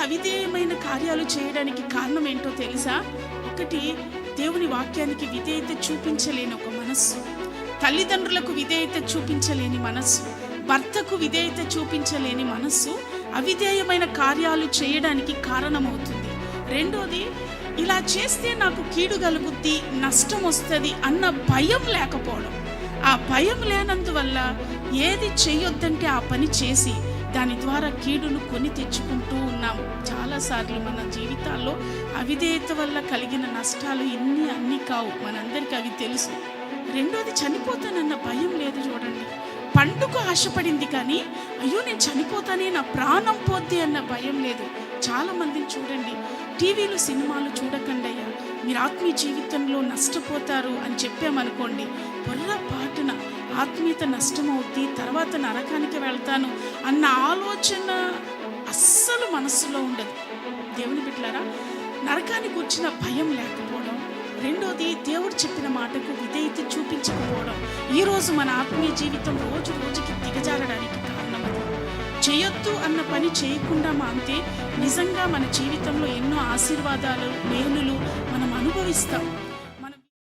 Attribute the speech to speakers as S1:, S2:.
S1: అవిధేయమైన కార్యాలు చేయడానికి కారణం ఏంటో తెలుసా? ఒకటి దేవుని వాక్యానికి విధేయత చూపించలేని ఒక మనస్సు. తల్లిదండ్రులకు విధేయత చూపించలేని మనస్సు. భర్తకు విధేయత చూపించలేని మనస్సు అవిధేయమైన కార్యాలు చేయడానికి కారణమవుతుంది. రెండోది ఇలా చేస్తే నాకు కీడు కలుగుద్ది నష్టం వస్తుంది అన్న భయం లేకపోవడం. ఆ భయం లేనందువల్ల ఏది చేయొద్దంటే ఆ పని చేసి దాని ద్వారా కీడును కొని తెచ్చుకుంటూ ఉన్నాం. చాలాసార్లు మన జీవితాల్లో అవిధేయత వల్ల కలిగిన నష్టాలు ఇన్ని అన్ని కావు. మనందరికీ అవి తెలుసు. రెండోది చనిపోతానన్న భయం లేదు చూడండి. పండుకు ఆశపడింది కానీ అయ్యో నేను చనిపోతానే నా ప్రాణం పోద్ది అన్న భయం లేదు. చాలామందిని చూడండి. టీవీలు సినిమాలు చూడకండి అయ్యా. మీరు ఆత్మీయ జీవితంలో నష్టపోతారు అని చెప్పామనుకోండి పొర్రపాటున ఆత్మీయత నష్టమవుద్ది తర్వాత నరకానికి వెళ్తాను అన్న ఆలోచన అస్సలు మనస్సులో ఉండదు. దేవుని బిడ్డలారా నరకానికి వచ్చిన భయం లేకపోవడం రెండోది దేవుడు చెప్పిన మాటకు విధేయత చూపించకపోవడం ఈరోజు మన ఆత్మీయ జీవితం రోజు రోజుకి దిగజారడానికి కారణం చేయొద్దు అన్న పని చేయకుండా మాంతే నిజంగా మన జీవితంలో ఎన్నో ఆశీర్వాదాలు మేలులు మనం అనుభవిస్తాం.